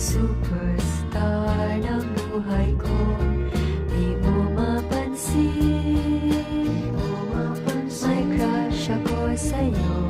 Superstar ng buhay ko. Di mo mapansin, di mo mapansin. May crush ako sa'yo.